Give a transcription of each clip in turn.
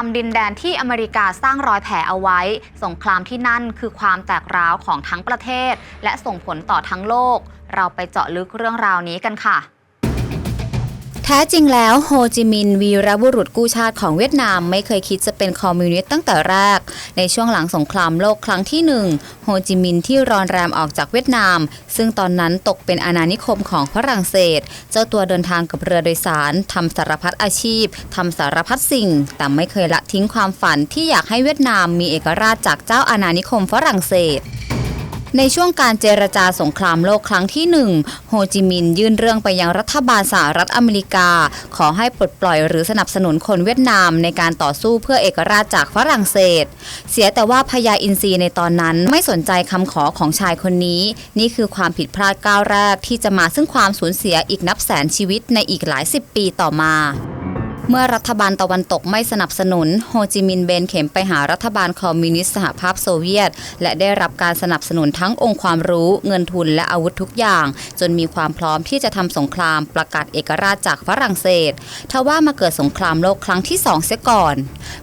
ามดินแดนที่อเมริกาสร้างรอยแผลเอาไว้ สงครามที่นั่นคือความแตกร้าวของทั้งประเทศ และส่งผลต่อทั้งโลก เราไปเจาะลึกเรื่องราวนี้กันค่ะ ท้จริงแล้วโฮจิมินห์วีรบุรุษกู้ชาติของเวียดนามไม่เคยคิดจะเป็นคอมมิวนิสต์ตั้งแต่แรก ในช่วงหลังสงครามโลกครั้งที่หนึ่งโฮจิมินห์ที่รอนแรมออกจากเวียดนาม ซึ่งตอนนั้นตกเป็นอาณานิคมของฝรั่งเศส เจ้าตัวเดินทางกับเรือโดยสารทำสารพัดอาชีพทำสารพัดสิ่ง แต่ไม่เคยละทิ้งความฝันที่อยากให้เวียดนามมีเอกราชจากเจ้าอาณานิคมฝรั่งเศส ในช่วงการเจรจาสงครามโลกครั้งที่หนึ่งโฮจิมินห์ยื่นเรื่องไปยังรัฐบาลสหรัฐอเมริกา ขอให้ปลดปล่อยหรือสนับสนุนคนเวียดนามในการต่อสู้เพื่อเอกราชจากฝรั่งเศส เสียแต่ว่าพญาอินทรีในตอนนั้นไม่สนใจคำขอของชายคนนี้ นี่คือความผิดพลาดก้าวแรกที่จะมาซึ่งความสูญเสียอีกนับแสนชีวิตในอีกหลายสิบปีต่อมา เมื่อรัฐบาลตะวันตกไม่สนับสนุน โฮจิมินห์เบนเข็มไปหารัฐบาลคอมมิวนิสต์สหภาพโซเวียต และได้รับการสนับสนุนทั้งองค์ความรู้ เงินทุนและอาวุธทุกอย่าง จนมีความพร้อมที่จะทำสงครามประกาศเอกราชจากฝรั่งเศสทว่ามาเกิดสงครามโลกครั้งที่สองเสียก่อน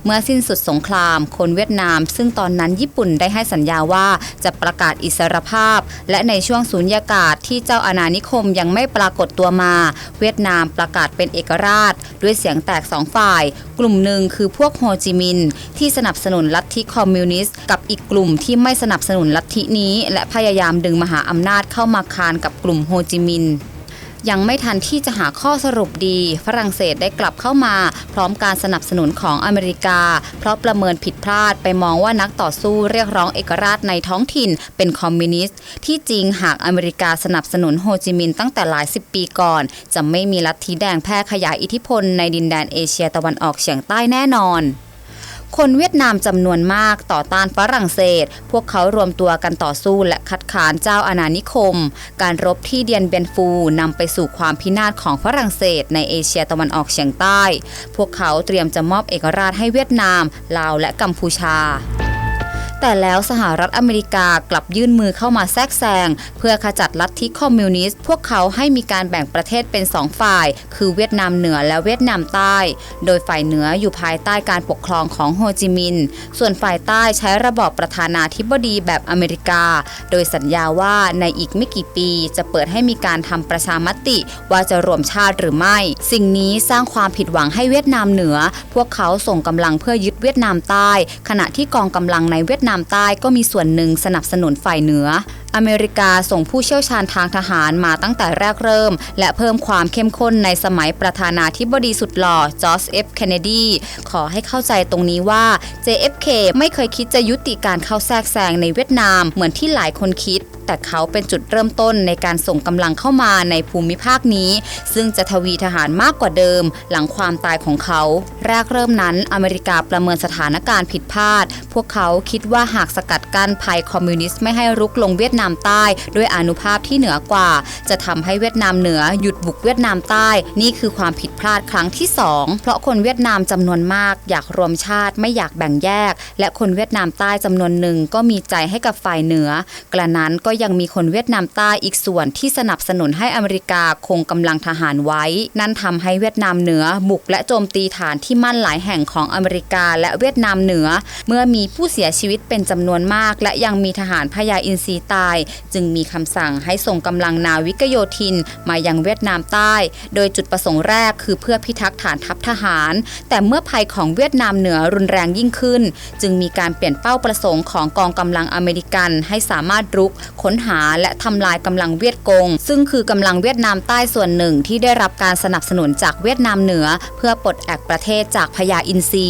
เมื่อสิ้นสุดสงคราม คนเวียดนาม ซึ่งตอนนั้นญี่ปุ่นได้ให้สัญญาว่าจะประกาศอิสรภาพ และในช่วงสูญญากาศที่เจ้าอาณานิคมยังไม่ปรากฏตัวมา เวียดนามประกาศเป็นเอกราช ด้วยเสียงแตกสองฝ่าย กลุ่มหนึ่งคือพวกโฮจิมินห์ที่สนับสนุนลัทธิคอมมิวนิสต์กับอีกกลุ่มที่ไม่สนับสนุนลัทธินี้ และพยายามดึงมหาอำนาจเข้ามาคานกับกลุ่มโฮจิมินห์ ยังไม่ทันที่จะหาข้อสรุปดี ฝรั่งเศสได้กลับเข้ามา พร้อมการสนับสนุนของอเมริกา เพราะประเมินผิดพลาดไปมองว่านักต่อสู้เรียกร้องเอกราชในท้องถิ่นเป็นคอมมิวนิสต์ ที่จริงหากอเมริกาสนับสนุนโฮจิมินห์ตั้งแต่หลายสิบปีก่อน จะไม่มีลัทธิแดงแพร่ขยายอิทธิพลในดินแดนเอเชียตะวันออกเฉียงใต้แน่นอน คนเวียดนามจำนวนมากต่อต้านฝรั่งเศส พวกเขารวมตัวกันต่อสู้และคัดค้านเจ้าอาณานิคม การรบที่เดียนเบยนฟูนำไปสู่ความพินาศของฝรั่งเศส ในเอเชียตะวันออกเฉียงใต้ พวกเขาเตรียมจะมอบเอกราชให้เวียดนาม ลาวและกัมพูชา แต่แล้วสหรัฐอเมริกากลับยื่นมือเข้ามาแทรกแซงเพื่อขจัดลัทธิคอมมิวนิสต์ พวกเขาให้มีการแบ่งประเทศเป็นสองฝ่าย คือเวียดนามเหนือและเวียดนามใต้ โดยฝ่ายเหนืออยู่ภายใต้การปกครองของโฮจิมินห์ส่วนฝ่ายใต้ใช้ระบอบประธานาธิบดีแบบอเมริกา โดยสัญญาว่าในอีกไม่กี่ปีจะเปิดให้มีการทำประชามติว่าจะรวมชาติหรือไม่ สิ่งนี้สร้างความผิดหวังให้เวียดนามเหนือ พวกเขาส่งกำลังเพื่อยึดเวียดนามใต้ ขณะที่กองกำลังในเวียดนามใต้ก็มีส่วนหนึ่งสนับสนุนฝ่ายเหนือ อเมริกาส่งผู้เชี่ยวชาญทางทหารมาตั้งแต่แรกเริ่ม และเพิ่มความเข้มข้นในสมัยประธานาธิบดีสุดหล่อจอร์จเอฟเคนเนดี ขอให้เข้าใจตรงนี้ว่า JFK ไม่เคยคิดจะยุติการเข้าแทรกแซงในเวียดนามเหมือนที่หลายคนคิด แต่เขาเป็นจุดเริ่มต้นในการส่งกำลังเข้ามาในภูมิภาคนี้ ซึ่งจะทวีทหารมากกว่าเดิม หลังความตายของเขาแรกเริ่มนั้นอเมริกาประเมินสถานการณ์ผิดพลาด พวกเขาคิดว่าหากสกัดกั้นภัยคอมมิวนิสต์ไม่ให้รุกลงเวียดนามใต้ด้วยอนุภาพที่เหนือกว่า จะทำให้เวียดนามเหนือหยุดบุกเวียดนามใต้ นี่คือความผิดพลาดครั้งที่สองเพราะคนเวียดนามจำนวนมาก อยากรวมชาติไม่อยากแบ่งแยก และคนเวียดนามใต้จำนวนหนึ่งก็มีใจให้กับฝ่ายเหนือ กระนั้นก็ยังมีคนเวียดนามใต้อีกส่วนที่สนับสนุนให้อเมริกาคงกำลังทหารไว้ นั่นทำให้เวียดนามเหนือบุกและโจมตีฐานที่มั่นหลายแห่งของอเมริกาและเวียดนามเหนือ เมื่อมีผู้เสียชีวิตเป็นจำนวนมาก และยังมีทหารพญาอินทรีตาย จึงมีคำสั่งให้ส่งกำลังนาวิกโยธินมายังเวียดนามใต้ โดยจุดประสงค์แรกคือเพื่อพิทักษ์ฐานทัพทหาร แต่เมื่อภัยของเวียดนามเหนือรุนแรงยิ่งขึ้น จึงมีการเปลี่ยนเป้าประสงค์ของกองกำลังอเมริกันให้สามารถรุกคนหาและทำลายกำลังเวียดกง ซึ่งคือกำลังเวียดนามใต้ส่วนหนึ่งที่ได้รับการสนับสนุนจากเวียดนามเหนือ เพื่อปลดแอกประเทศจากพญาอินทรี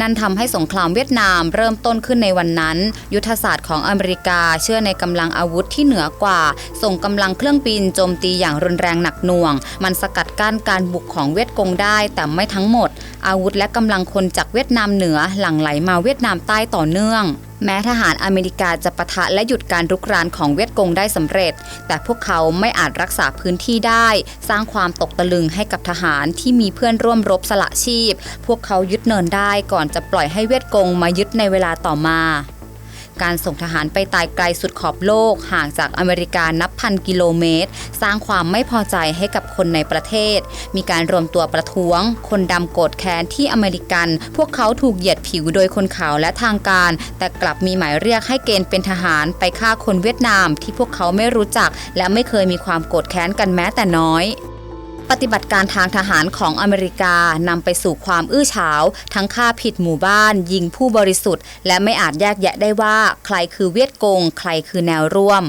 นั่นทำให้สงครามเวียดนามเริ่มต้นขึ้นในวันนั้น ยุทธศาสตร์ของอเมริกาเชื่อในกำลังอาวุธที่เหนือกว่า ส่งกำลังเครื่องบินโจมตีอย่างรุนแรงหนักหน่วง มันสกัดกั้นการบุกของเวียดกงได้แต่ไม่ทั้งหมด อาวุธและกำลังคนจากเวียดนามเหนือหลั่งไหลมาเวียดนามใต้ต่อเนื่อง แม้ทหารอเมริกาจะปะทะและหยุดการรุกรานของเวียดกงได้สำเร็จ แต่พวกเขาไม่อาจรักษาพื้นที่ได้ สร้างความตกตะลึงให้กับทหารที่มีเพื่อนร่วมรบสละชีพ พวกเขายึดเนินได้ก่อนจะปล่อยให้เวียดกงมายึดในเวลาต่อมา การส่งทหารไปตายไกลสุดขอบโลก ห่างจากอเมริกานับพันกิโลเมตร สร้างความไม่พอใจให้กับคนในประเทศ มีการรวมตัวประท้วง คนดำโกรธแค้นที่อเมริกัน พวกเขาถูกเหยียดผิวโดยคนขาวและทางการ แต่กลับมีหมายเรียกให้เกณฑ์เป็นทหารไปฆ่าคนเวียดนามที่พวกเขาไม่รู้จัก และไม่เคยมีความโกรธแค้นกันแม้แต่น้อย ปฏิบัติการทางทหารของอเมริกานำไปสู่ความอื้อฉาว ทั้งฆ่าผิดหมู่บ้าน ยิงผู้บริสุทธิ์ และไม่อาจแยกแยะได้ว่าใครคือเวียดกง ใครคือแนวร่วม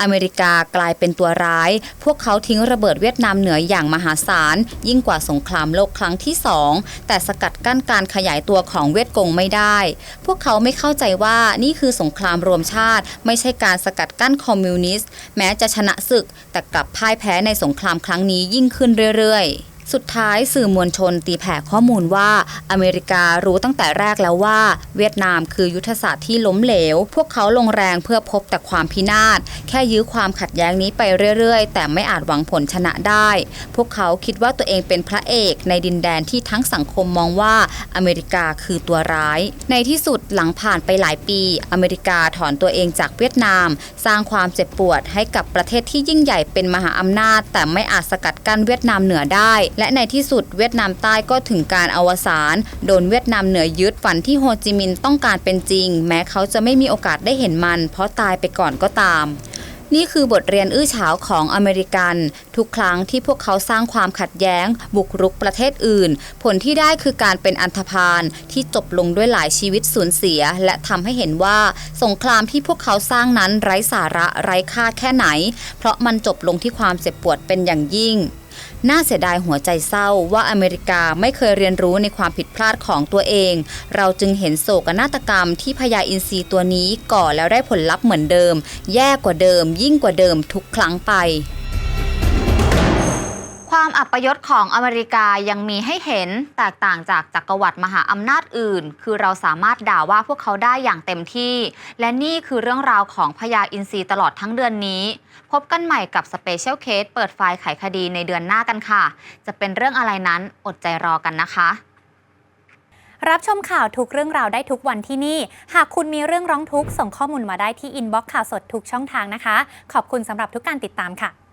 อเมริกากลายเป็นตัวร้าย พวกเขาทิ้งระเบิดเวียดนามเหนืออย่างมหาศาล ยิ่งกว่าสงครามโลกครั้งที่สองแต่สกัดกั้นการขยายตัวของเวียดกงไม่ได้ พวกเขาไม่เข้าใจว่านี่คือสงครามรวมชาติ ไม่ใช่การสกัดกั้นคอมมิวนิสต์แม้จะชนะศึก แต่กลับพ่ายแพ้ในสงครามครั้งนี้ยิ่งขึ้นเรื่อยๆ สุดท้ายสื่อมวลชนตีแผ่ข้อมูลว่า อเมริการู้ตั้งแต่แรกแล้วว่า เวียดนามคือยุทธศาสตร์ที่ล้มเหลว พวกเขาลงแรงเพื่อพบแต่ความพินาศ แค่ยื้อความขัดแย้งนี้ไปเรื่อยๆ แต่ไม่อาจหวังผลชนะได้ พวกเขาคิดว่าตัวเองเป็นพระเอกในดินแดนที่ทั้งสังคมมองว่าอเมริกาคือตัวร้าย ในที่สุดหลังผ่านไปหลายปี อเมริกาถอนตัวเองจากเวียดนาม สร้างความเจ็บปวดให้กับประเทศที่ยิ่งใหญ่เป็นมหาอำนาจ แต่ไม่อาจสกัดกั้นเวียดนามเหนือได้และในที่สุดเวียดนามใต้ก็ถึงการอวสานโดนเวียดนามเหนือยึดฝันที่โฮจิมินห์ต้องการเป็นจริง แม้เขาจะไม่มีโอกาสได้เห็นมัน เพราะตายไปก่อนก็ตาม นี่คือบทเรียนอื้อฉาวของอเมริกัน ทุกครั้งที่พวกเขาสร้างความขัดแย้ง บุกรุกประเทศอื่น ผลที่ได้คือการเป็นอันธพาลที่จบลงด้วยหลายชีวิตสูญเสีย และทำให้เห็นว่าสงครามที่พวกเขาสร้างนั้นไร้สาระไร้ค่าแค่ไหน เพราะมันจบลงที่ความเจ็บปวดเป็นอย่างยิ่ง น่าเสียดายหัวใจเศร้าว่าอเมริกาไม่เคยเรียนรู้ในความผิดพลาดของตัวเอง เราจึงเห็นโศกนาฏกรรมที่พญาอินทรีตัวนี้ก่อแล้วได้ผลลัพธ์เหมือนเดิม แย่กว่าเดิม ยิ่งกว่าเดิมทุกครั้งไป ความอัปยศของอเมริกายังมีให้เห็นแตกต่างจากจักรวรรดิมหาอำนาจอื่น คือเราสามารถด่าว่าพวกเขาได้อย่างเต็มที่ และนี่คือเรื่องราวของพญาอินทรีตลอดทั้งเดือนนี้ พบกันใหม่กับสเปเชียลเคสเปิดไฟล์ไขคดีในเดือนหน้ากันค่ะ จะเป็นเรื่องอะไรนั้นอดใจรอกันนะคะ รับชมข่าวทุกเรื่องราวได้ทุกวันที่นี่ หากคุณมีเรื่องร้องทุกข์ส่งข้อมูลมาได้ที่อินบ็อกซ์ข่าวสดทุกช่องทางนะคะ ขอบคุณสำหรับทุกการติดตามค่ะ